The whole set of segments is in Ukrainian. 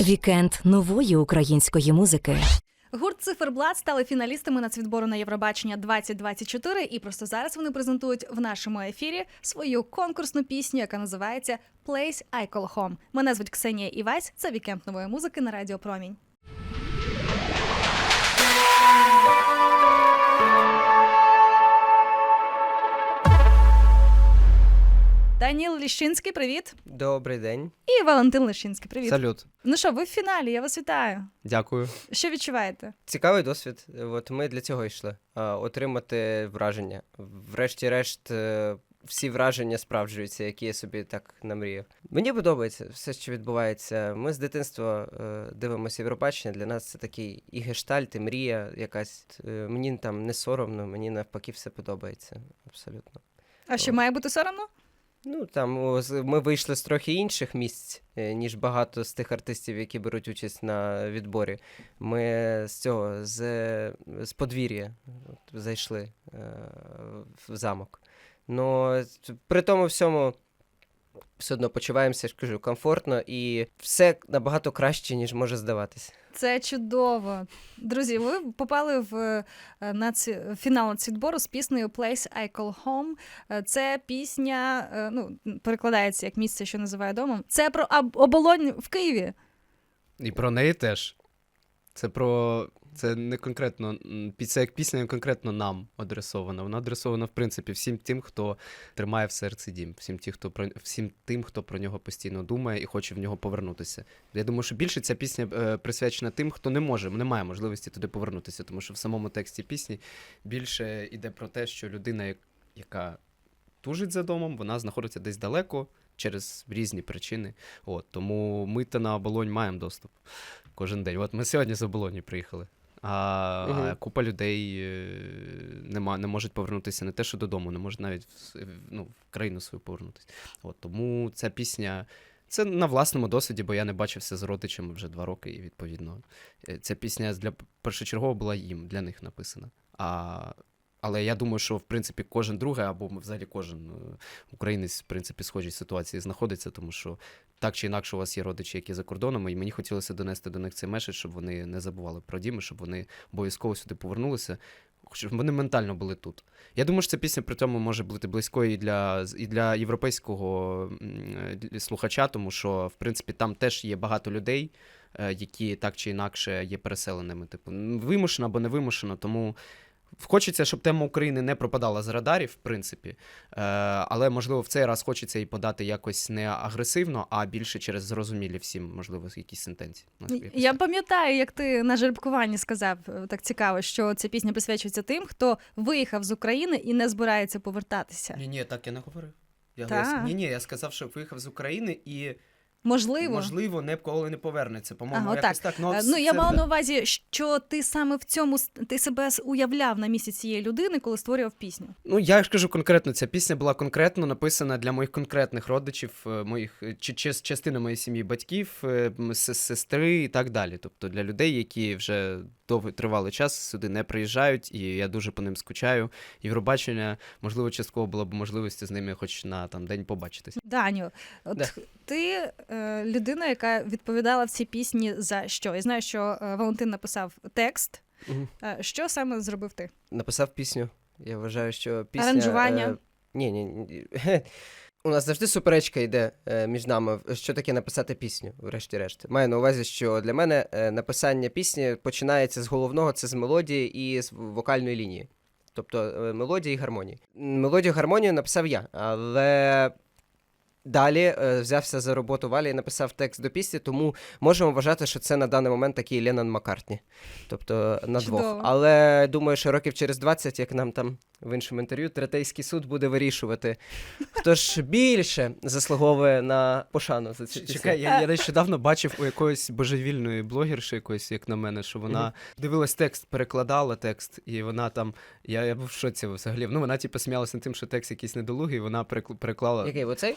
Вікенд нової української музики. Гурт Циферблат стали фіналістами нацвідбору на Євробачення 2024 і просто зараз вони презентують в нашому ефірі свою конкурсну пісню, яка називається Place I Call Home. Мене звуть Ксенія Івась. Це вікенд нової музики на Радіо Промінь. Даніл Ліщинський, привіт. Добрий день. І Валентин Ліщинський, привіт. Салют. Ну що, ви в фіналі, я вас вітаю. Дякую. Що відчуваєте? Цікавий досвід. От ми для цього йшли. Отримати враження. Врешті-решт, е, всі враження справджуються, які я собі так намріяв. Мені подобається все, що відбувається. Ми з дитинства е, дивимося Євробачення. Для нас це такий і гештальт, і мрія якась. Е, Мені там не соромно, мені навпаки все подобається. Абсолютно. А що має бути соромно? Ну там ми вийшли з трохи інших місць, е, ніж багато з тих артистів, які беруть участь на відборі. Ми з цього з, з подвір'я зайшли е, в замок. Ну при тому всьому все одно почуваємося, ж кажу, комфортно і все набагато краще, ніж може здаватися. Це чудово. Друзі, ви попали в е, наці... фінал нацвідбору з піснею Place I Call Home. Е, Це пісня, е, ну, перекладається як місце, що називає домом. Це про об- оболонь в Києві. І про неї теж. Це про. Це не конкретно. Це як пісня не конкретно нам адресована. Вона адресована, в принципі, всім тим, хто тримає в серці дім, всім, ті, хто про всім тим, хто про нього постійно думає і хоче в нього повернутися. Я думаю, що більше ця пісня е, присвячена тим, хто не може, не має можливості туди повернутися, тому що в самому тексті пісні більше йде про те, що людина, яка тужить за домом, вона знаходиться десь далеко через різні причини. От, тому ми та на оболонь маємо доступ кожен день. От ми сьогодні з оболоні приїхали. А, угу. купа людей е, нема, не можуть повернутися не те, що додому, не можуть навіть в, ну, в країну свою повернутися. От, тому ця пісня. Це на власному досвіді, бо я не бачився з родичами вже два роки, і відповідно. е, Ця пісня для першочергово була їм, для них написана. А, але я думаю, що в принципі кожен другий, або взагалі кожен е, українець, в принципі, схожій ситуації знаходиться, тому що так чи інакше у вас є родичі, які за кордоном, і мені хотілося донести до них цей меседж, щоб вони не забували про дім, і щоб вони обов'язково сюди повернулися, щоб вони ментально були тут. Я думаю, що ця пісня при цьому може бути близькою і для, і для європейського е, слухача, тому що, в принципі, там теж є багато людей, е, які так чи інакше є переселеними. Типу, вимушено або не вимушено, тому. Хочеться, щоб тема України не пропадала з радарів, в принципі, е, але можливо в цей раз хочеться і подати якось не агресивно, а більше через зрозумілі всім, можливо, якісь сентенції. Ну, Я так. пам'ятаю, як ти на жеребкуванні сказав е, так цікаво, що ця пісня присвячується тим, хто виїхав з України і не збирається повертатися. Ні, ні, так я не говорив. Я, я, ні, ні, я сказав, що виїхав з України і Можливо. можливо ніколи не повернеться. По-моєму, Ага, якось так. Ну, Е, Ну, я це- мала на увазі, що ти саме в цьому ти себе уявляв на місці цієї людини, коли створював пісню. Ну, я ж кажу конкретно, ця пісня була конкретно написана для моїх конкретних родичів, е, моїх е, чи, чи, частини моєї сім'ї батьків, сестри і так далі. Тобто для людей, які вже довгий тривалий час сюди не приїжджають, і я дуже по ним скучаю. Євробачення, можливо, частково було б можливості з ними хоч на там день побачитись. Даню, от Да. ти е, людина, яка відповідала в цій пісні за що? Я знаю, що е, Валентин написав текст. Мгм. Е, що саме зробив ти? Написав пісню. Я вважаю, що пісня. Аранжування? Е, ні, ні, ні. У нас завжди суперечка йде е, між нами, що таке написати пісню, врешті-решт. Маю на увазі, що для мене е, написання пісні починається з головного, це з мелодії і з вокальної лінії. Тобто е, мелодії і гармонії. Мелодію гармонію написав я, але далі е, взявся за роботу Валі і написав текст до пісні, тому можемо вважати, що це на даний момент такий Леннон Маккартні. Тобто на Чудово. двох. Але думаю, що років через 20, як нам там в іншому інтерв'ю, третейський суд буде вирішувати, хто ж більше заслуговує на пошану за цю пісню. Чекай, я, я нещодавно бачив у якоїсь божевільної блогерши, якоїсь, як на мене, що вона дивилась текст, перекладала текст, і вона там. Я, я був в шоці взагалі. Ну, вона типу сміялася над тим, що текст якийсь недолугий, вона перекл- переклала Який оцей?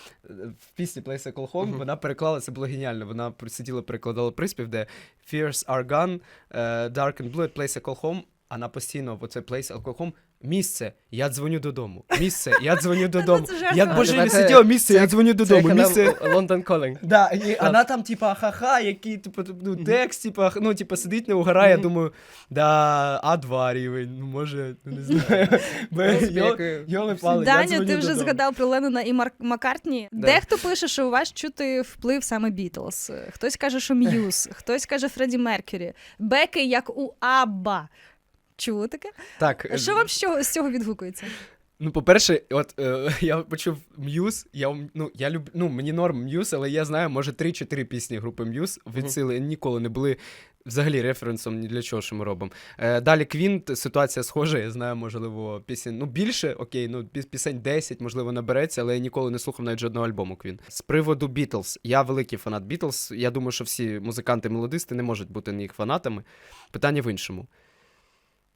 В пісні Place a Call Home, вона переклала, це було геніально. Вона сиділа, перекладала приспів, де Fears are gone, е, Dark and Blue, Place a Call Home, а на постійно в оце Place a Call Home Місце, я дзвоню додому. Місце, я дзвоню додому. жарт. Як А, божевільне це- місце, я дзвоню додому. Місце. London Calling. Да, і вона там, типа, ха-ха, який, типу, ну, текст, типа, ну, типа, сидить, не угорає, я думаю, да, А2 рівень, ну, може, ну, не знаю. Йоли пали, Даня, ти вже згадав про Леннона і Марк Маккартні. Дехто пише, що у вас чути вплив саме Бітлз. Хтось каже, що М'юз, хтось каже Фредді Меркюрі. Беки, як у Абба. Чули таке? Так, е, Що вам з цього, з цього відгукується? Ну, по-перше, от е, я почув М'юз, я, ну, я люб... ну, мені норм М'юз, але я знаю, може, 3-4 пісні групи М'юз від Мгм. сили ніколи не були взагалі референсом ні для чого, що ми робимо. Е, далі Квін, ситуація схожа, я знаю, можливо, пісень, ну, більше, окей, ну, пісень 10, можливо, набереться, але я ніколи не слухав навіть жодного альбому Квін. З приводу Бітлз, я великий фанат Бітлз, я думаю, що всі музиканти-мелодисти не можуть бути їх фанатами. Питання в іншому.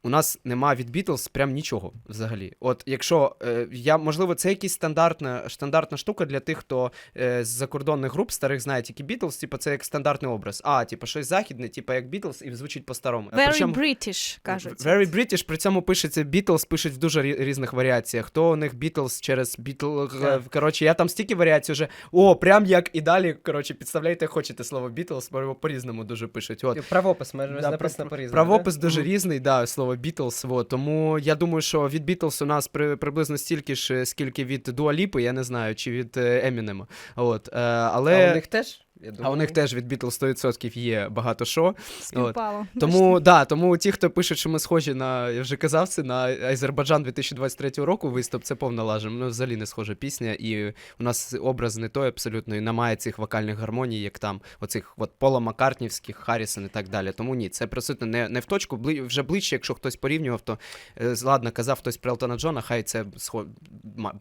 У нас нема від Бітлз прям нічого взагалі. От якщо е, я, можливо, це якась стандартна, стандартна штука для тих, хто е, з закордонних груп старих знає тільки Бітлз, типу, це як стандартний образ. А, типу, щось західне, типу, як Бітлз, і звучить по-старому. Very Причому- British, кажуть. Very British, при цьому пишеться Beatles, пишуть в дуже різних варіаціях. То у них Beatles через Beatles. Так. Коротше, я там стільки варіацій вже. О, прям як і далі. Коротше, підставляйте, хочете слово бо по-різному дуже пишуть. От. Правопис, майже Да, написано про- по-різному. Правопис да? дуже Мгм. різний, да, слово Beatles, вот. тому я думаю, що від Бітлз у нас при, приблизно стільки ж, скільки від Дуаліпи, я не знаю, чи від е, Емінема. От, е, але... А у них теж? Я а у них теж від Beatles 100% є багато що. Співпало. Тому да, тому ті, хто пишуть, що ми схожі на я вже казав це на Азербайджан 2023 року виступ, це повна лажа. Ну, взагалі не схожа пісня, і у нас образ не той абсолютно, і немає цих вокальних гармоній, як там, оцих от Пола Маккартнівських, Харрісон і так далі. Тому ні, це абсолютно не, не в точку. Бли, вже ближче, якщо хтось порівнював, то е, ладно, казав хтось про Елтона Джона, хай це схо...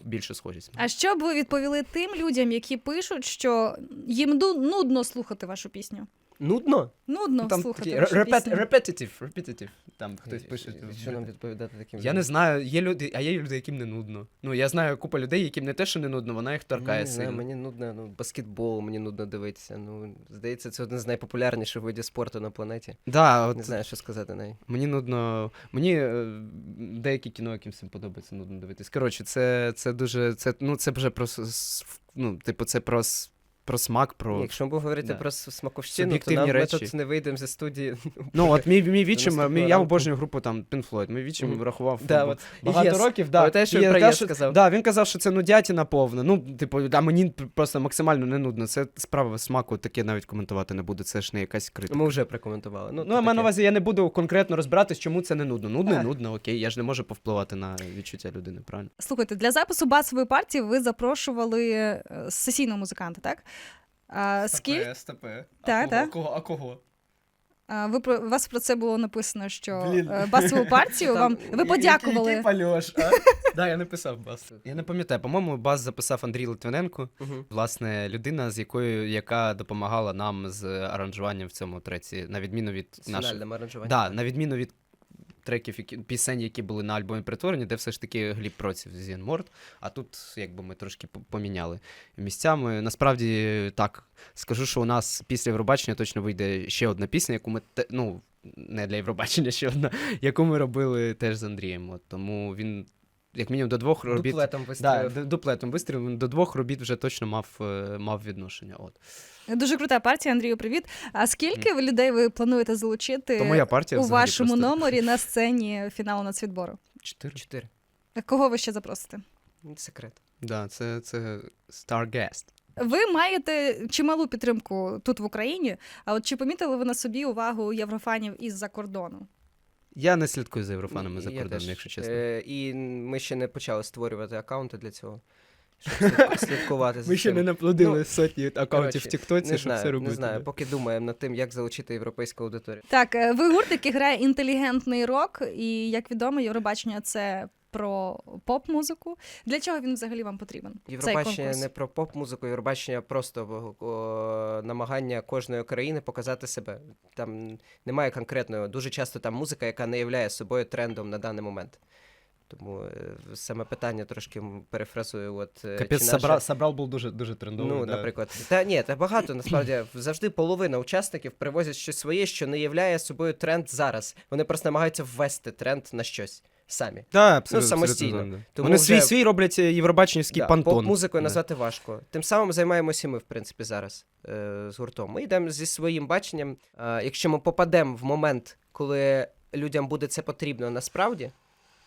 більше схожість. А що б ви відповіли тим людям, які пишуть, що їм ду- нудно слухати вашу пісню? Нудно? Нудно там слухати такі вашу repet- пісню. repetitive, repetitive. Там хтось пише. Що нам відповідати таким? Я не знаю, є люди, а є люди, яким не нудно. Ну, я знаю купа людей, яким не те, що не нудно, вона їх торкає не знаю, мені нудно, ну, баскетбол, мені нудно дивитися. Ну, здається, це один з найпопулярніших видів спорту на планеті. Да, от Не знаю, що сказати навіть. мені нудно. Мені е, деякі кіно, яким всім подобається, нудно дивитись. Коротше, це, це дуже. Це, ну, це вже про. с- с- Ну, типу, це про, с- про смак, про. Якщо ми будемо говорити да. про с- смаковщину, то Суб'єктивні нам ми речі. тут не вийдемо зі студії. Ну, от мій, мій вічим, наступного мій, я ранку. обожнюю групу там Pink Floyd. Мій вічим Мгм. рахував Да, от, багато Yes. років. Да. Пам'ятаєш, що І він про казав, Yes що- сказав? Да, він казав, що це нудятіна повна. Ну, типу, а мені просто максимально не нудно. Це справа смаку, таке навіть коментувати не буду. Це ж не якась критика. Ми вже прокоментували. Ну, Ну, то я маю на таке. увазі, я не буду конкретно розбиратись, чому це не нудно. Нудно, і Так. нудно, окей. Я ж не можу повпливати на відчуття людини, правильно? Слухайте, для запису басової партії ви запрошували е, сесійного музиканта, так? А, скільки стопе. Та, та. Кого, а кого? а, ви про вас про це було написано, що Блін. е, басову партію вам ви подякували. пальош, а? Да, я написав бас. Я не пам'ятаю, по-моєму, бас записав Андрій Литвиненко. Мгм. Власне, людина, з якою яка допомагала нам з аранжуванням в цьому треці, на відміну від наших. аранжуванням. Да, на відміну від треків, які, пісень, які були на альбомі притворені, де все ж таки Гліб Проців Зін Морд, а тут якби ми трошки поміняли місцями. Насправді так, скажу, що у нас після Євробачення точно вийде ще одна пісня, яку ми те, ну, не для Євробачення, ще одна, яку ми робили теж з Андрієм. От, тому він, як мінімум, до двох робіт. Дуплетом вистрілив. д- дуплетом вистрілив, до двох робіт вже точно мав, е, мав відношення. От. Дуже крута партія, Андрію. Привіт. А скільки ви людей ви плануєте залучити То моя партія у вашому просто- номері на сцені фіналу нацвідбору? Чотири. Чотири. Кого ви ще запросите? Секрет. Да, це, це Starguest. Ви маєте чималу підтримку тут в Україні. А от чи помітили ви на собі увагу єврофанів із-за кордону? Я не слідкую за єврофанами за Я кордоном, теж. якщо чесно. Е, і ми ще не почали створювати аккаунти для цього. Щоб слідку- слідкувати за Ми ще цим. не наплодили Ну, сотні аккаунтів коротше, в Тіктоці, Не щоб все знаю, робити. не знаю, поки думаємо над тим, як залучити європейську аудиторію. Так, е, ви гурт, який грає інтелігентний рок, і як відомо, Євробачення це про поп-музику. Для чого він взагалі вам потрібен? Євробачення не про поп-музику, Євробачення просто о, намагання кожної країни показати себе. Там немає конкретної, дуже часто там музика, яка не являє собою трендом на даний момент. Тому е, саме питання трошки перефразую. От, е, Капець, наша- Собрал, Собрал був дуже, дуже трендовий. Ну, да. наприклад, та ні, та багато насправді завжди половина учасників привозять щось своє, що не являє собою тренд зараз. Вони просто намагаються ввести тренд на щось. Самі. Да, абсолютно, самостійно. абсолютно, да. Тому Вони вже- свій свій роблять е, євробаченівський Да, пантон. Поп-музикою Да. назвати важко. Тим самим займаємося ми, в принципі, зараз е, з гуртом. Ми йдемо зі своїм баченням. Е, якщо ми попадемо в момент, коли людям буде це потрібно насправді.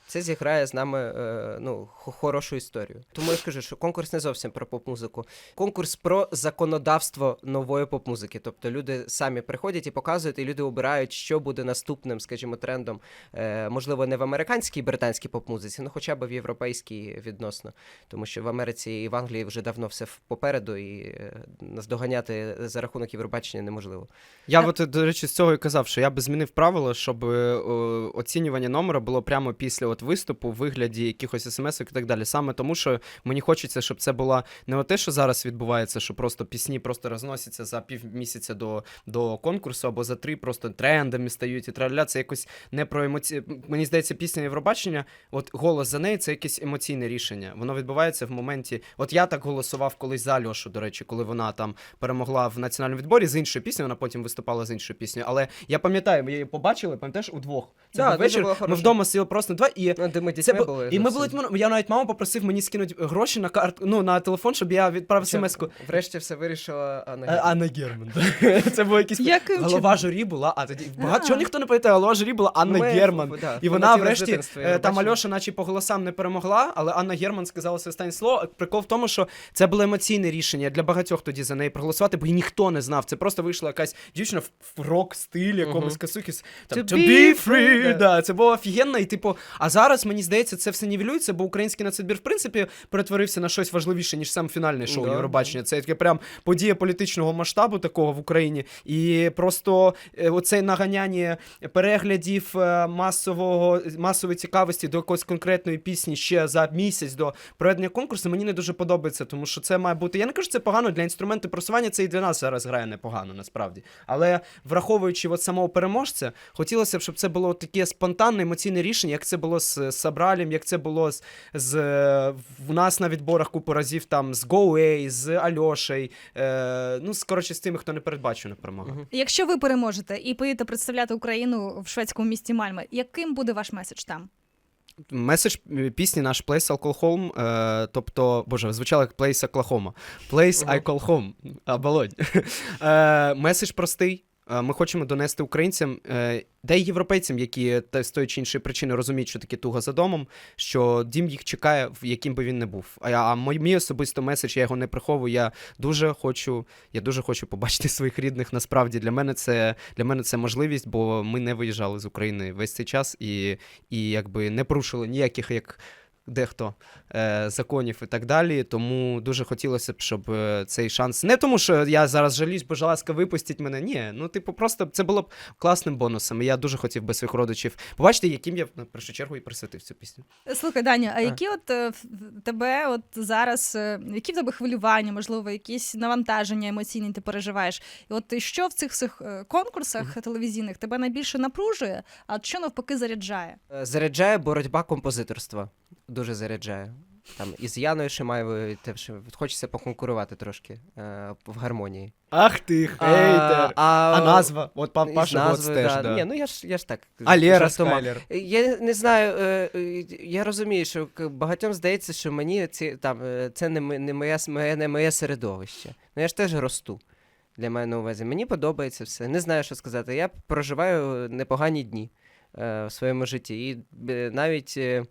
Це зіграє з нами е, ну, хорошу історію. Тому я ж кажу, що конкурс не зовсім про поп-музику. Конкурс про законодавство нової поп-музики. Тобто люди самі приходять і показують, і люди обирають, що буде наступним, скажімо, трендом. Е, можливо, не в американській і британській поп-музиці, ну хоча б в європейській відносно. Тому що в Америці і в Англії вже давно все попереду, і е, наздоганяти за рахунок Євробачення неможливо. Я от, до речі, з цього і казав, що я би змінив правило, щоб оцінювання номера було прямо після от виступу в вигляді якихось смс і так далі. Саме тому, що мені хочеться, щоб це була не те, що зараз відбувається, що просто пісні просто розносяться за півмісяця до, до конкурсу, або за три просто трендами стають і траля. Це якось не про емоці... Мені здається, пісня Євробачення, от голос за неї це якесь емоційне рішення. Воно відбувається в моменті. От я так голосував колись за Альошу, до речі, коли вона там перемогла в національному відборі з іншою піснею, вона потім виступала з іншою піснею. Але я пам'ятаю, ми її побачили, пам'ятаєш, удвох. Це Да, був дуже вечір. було Ми вдома сиділи просто на два і. Ну, де ми Це дітьми бу- були. і ну, ми були я навіть маму попросив мені скинути гроші на карту, ну на телефон, щоб я відправив Що, смс-ку. Врешті все вирішила Анна. Е, Герман. Анна Герман. Це був якийсь Яким голова журі була, а тоді багато чого ніхто не пам'ятає, голова журі була Анна Ми- Герман. да, І вона врешті е, там. Альоша, наче по голосам не перемогла, але Анна Герман сказала своє останнє слово. Прикол в тому, що це було емоційне рішення для багатьох тоді за неї проголосувати, бо її ніхто не знав. Це просто вийшла якась дівчина в, в рок стилі, якомусь Мгм. касухі. Там, To be free, free, да. Це було офігенно. І типу, а зараз мені здається, це все нівелюється, бо український нацвідбір, в принципі, перетворився на щось важливіше, ніж сам фінальне шоу Да. Євробачення. Це таке прям подія політичного масштабу такого в Україні. І просто е, оце наганяння переглядів е, масового масової цікавості до якоїсь конкретної пісні ще за місяць до проведення конкурсу мені не дуже подобається, тому що це має бути. Я не кажу, це погано для інструменту просування. Це і для нас зараз грає непогано, насправді. Але враховуючи от самого переможця, хотілося б, щоб це було таке спонтанне емоційне рішення, як це було з Сабралем, як це було з, з е, в нас на відборах купу разів там з Гоуей, з Альошей. Е, ну, з, коротше, з тими, хто не передбачено перемога. Мгм. Якщо ви переможете і поїдете представляти Україну в шведському місті Мальме, яким буде ваш меседж там? Меседж е, пісні наш Place Alcohol Home, е, тобто, боже, звучало як Place Oklahoma. Place I call home. Оболонь. Е, меседж простий. Е, Ми хочемо донести українцям, е, де й європейцям, які з тої чи іншої причини розуміють, що таке туга за домом, що дім їх чекає, в яким би він не був. А, а мій особисто меседж, я його не приховую. Я дуже хочу, я дуже хочу побачити своїх рідних. Насправді для мене це для мене це можливість, бо ми не виїжджали з України весь цей час і, і якби не порушили ніяких як. Дехто е, законів і так далі. Тому дуже хотілося б, щоб е, цей шанс. Не тому, що я зараз жалюсь, бо ласка, випустіть мене. Ні, ну, типу, просто це було б класним бонусом. І я дуже хотів би своїх родичів побачити, яким я в першу чергу і присвятив цю пісню. Слухай, Даня, а які от е, тебе от зараз, е, які в тебе хвилювання, можливо, якісь навантаження емоційні ти переживаєш? І от що в цих всіх е, конкурсах телевізійних тебе найбільше напружує, а що навпаки заряджає? Заряджає боротьба композиторства. Дуже заряджає. Там із Яною Шимаєвою теж хочеться поконкурувати трошки е, в гармонії. Ах ти, хейтер! А, назва? От пан Паша Гоц теж. да. Да. Ні, ну я ж я ж так. а Лера. Скайлер. Я не знаю, е, е, я розумію, що багатьом здається, що мені ці там е, це не, не моє моє не моє середовище. Ну я ж теж росту. Для мене на увазі. Мені подобається все. Не знаю, що сказати. Я проживаю непогані дні е, в своєму житті. І е, навіть е,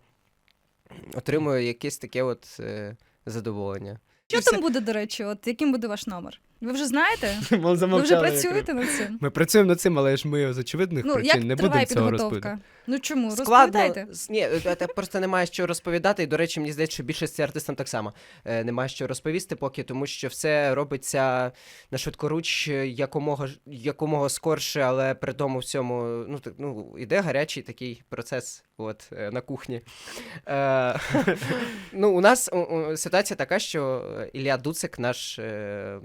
отримую якесь таке от е, задоволення. Що все- там буде, до речі, от яким буде ваш номер? Ви вже знаєте? Ви вже працюєте над цим? Ми працюємо над цим, але ж ми з очевидних Ну, причин як не будемо цього розповідати. Ну чому? Складно. Розповідайте. С- Ні, е, просто немає що розповідати. І, до речі, мені здається, що більшості артистам так само е, немає що розповісти поки, тому що все робиться на швидкоруч е, якомога, ж- якомога скорше, але при тому всьому ну, так, ну, іде гарячий такий процес от, е, на кухні. Е, ну, у нас у- у, ситуація така, що Ілля Дуцик, наш е,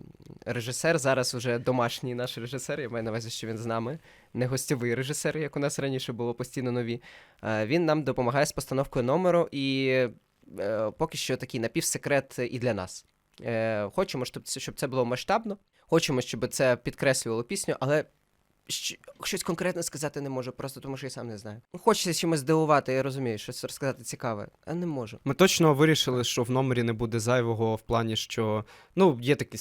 режисер, зараз уже домашній наш режисер, я маю на увазі, що він з нами не гостьовий режисер, як у нас раніше було постійно нові. Е, Він нам допомагає з постановкою номеру, і е, поки що такий напівсекрет і для нас. Е, Хочемо, щоб це, було масштабно, хочемо, щоб це підкреслювало пісню, але щось конкретне сказати не можу, просто тому що я сам не знаю. Хочеться чимось здивувати, я розумію, щось розказати цікаве, а не можу. Ми точно вирішили, що в номері не буде зайвого в плані, що ну, є такий.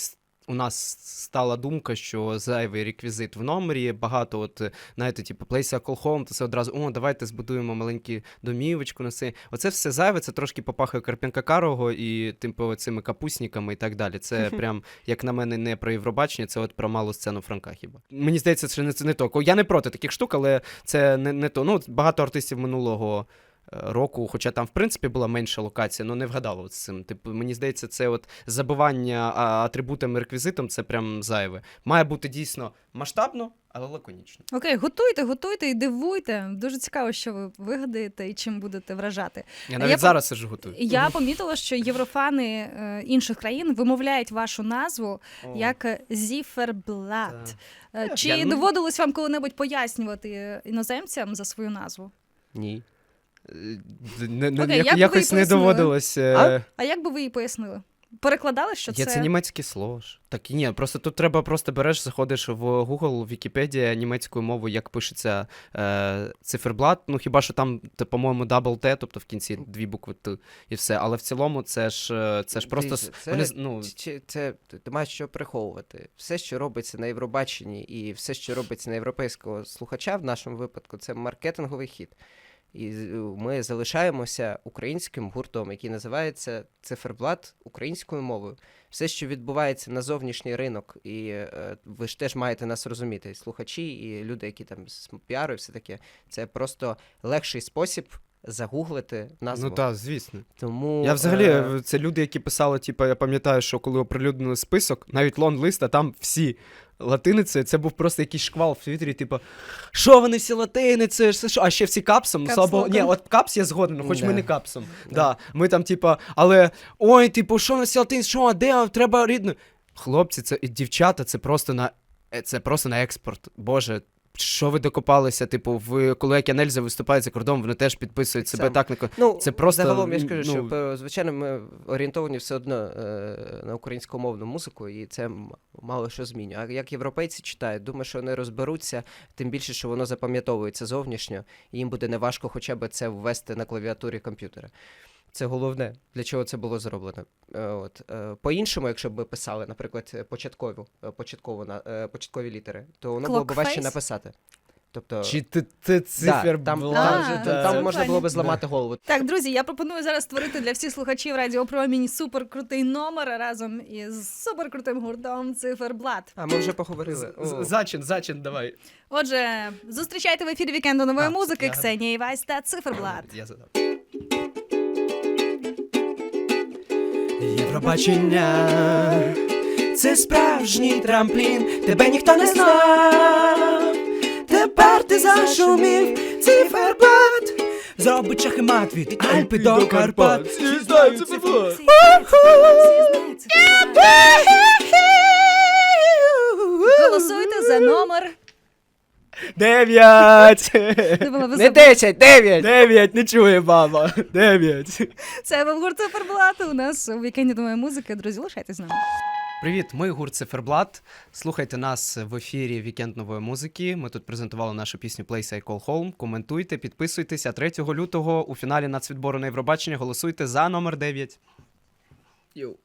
У нас стала думка, що зайвий реквізит в номері, багато, от, е, знаєте, типу, Place Call Home, то це одразу, о, давайте збудуємо маленьку домівочку на це. Оце все зайве, це трошки попахує Карпенка Карого і типу, цими капусниками і так далі. Це прям, як на мене, не про Євробачення, це от про малу сцену Франка хіба. Мені здається, що не, це не то. Я не проти таких штук, але це не, не то. Ну, багато артистів минулого року, хоча там, в принципі, була менша локація, ну не вгадало з цим. Типу, мені здається, це от забивання атрибутами реквізитом це прям зайве. Має бути дійсно масштабно, але лаконічно. Окей, готуйте, готуйте і дивуйте. Дуже цікаво, що ви вигадаєте і чим будете вражати. Я навіть я по- зараз сижу готую. Я помітила, що єврофани е, інших країн вимовляють вашу назву як Зіферблат. Е, Чи Я, ну- доводилось вам коли-небудь пояснювати е, іноземцям за свою назву? Ні. Е, Не, не, Окей, як- як би ви якось не пояснили? доводилось. е, А? А як би ви їй пояснили? Перекладали, що Є це, це німецьке слово ж. Так і ні, просто тут треба просто береш, заходиш в Google, Вікіпедія німецькою мовою, як пишеться е, циферблат. Ну хіба що там, те, по-моєму, дабл Т, тобто в кінці дві букви Т і все. Але в цілому це ж е, це ж просто Дивіться, це, вони з- ну, Чи- чи- це ти ти маєш що приховувати. Все, що робиться на Євробаченні, і все, що робиться на європейського слухача, в нашому випадку, це маркетинговий хід. І ми залишаємося українським гуртом, який називається Циферблат українською мовою. Все, що відбувається на зовнішній ринок, і е, ви ж теж маєте нас розуміти, і слухачі, і люди, які там з піару, і все таке, це просто легший спосіб загуглити назву. ну так, звісно. Тому Я взагалі, е, е, це люди, які писали, типу, я пам'ятаю, що коли оприлюднили список, навіть лонг-лист, а там всі латиницею, це був просто якийсь шквал в Твіттері, типу, що вони всі латиницею, що, що? а ще всі капсом, слава ні, от капс я згоден, хоч ми не капсом. Да. Ми там, типа, але ой, типу, що на всі латиниці, що, а де, треба рідно. Хлопці, це і дівчата, це просто на е, це просто на експорт. Боже. Що ви докопалися? Типу, в коли як Янельза виступає за кордоном, вони теж підписують себе Саме. так на Ну, Це просто, загалом я ж кажу, що ну- по- звичайно ми орієнтовані все одно е, на українськомовну музику, і це мало що змінює. А як європейці читають, думаю, що вони розберуться, тим більше, що воно запам'ятовується зовнішньо, і їм буде неважко хоча б це ввести на клавіатурі комп'ютера. Це головне, для чого це було зроблено. Е, От. Е, По-іншому, якщо б ми писали, наприклад, початкову, е, початкову, на- початкові літери, то воно було б важче написати. Тобто, Чи ти, ти да, там, була? там, А, же- це там можна було б зламати голову. Так, друзі, я пропоную зараз створити для всіх слухачів Радіо Промінь суперкрутий номер разом із суперкрутим гуртом Циферблат. А ми вже поговорили. О. Зачин, зачин, давай. Отже, зустрічайте в ефірі вікенду нової А, музики я- Ксенія Івась та Циферблат. Я задав. Євробачення це справжній трамплін, тебе ніхто не знав. Тепер ти зашумів, циферблат. Зробить шах і мат від Альпи до Карпат. Всі знають циферблат. Голосуйте за номер. Дев'ять! Не 10, 9! Дев'ять, не чує баба. Дев'ять. Це був гурт Циферблат. У нас у вікенді нової музики. Друзі, лишайтесь з нами. Привіт, ми гурт Циферблат. Слухайте нас в ефірі Вікенд нової музики. Ми тут презентували нашу пісню Place I Call Home. Коментуйте, підписуйтесь. 3 лютого у фіналі нацвідбору на Євробачення голосуйте за номер 9. Йоу.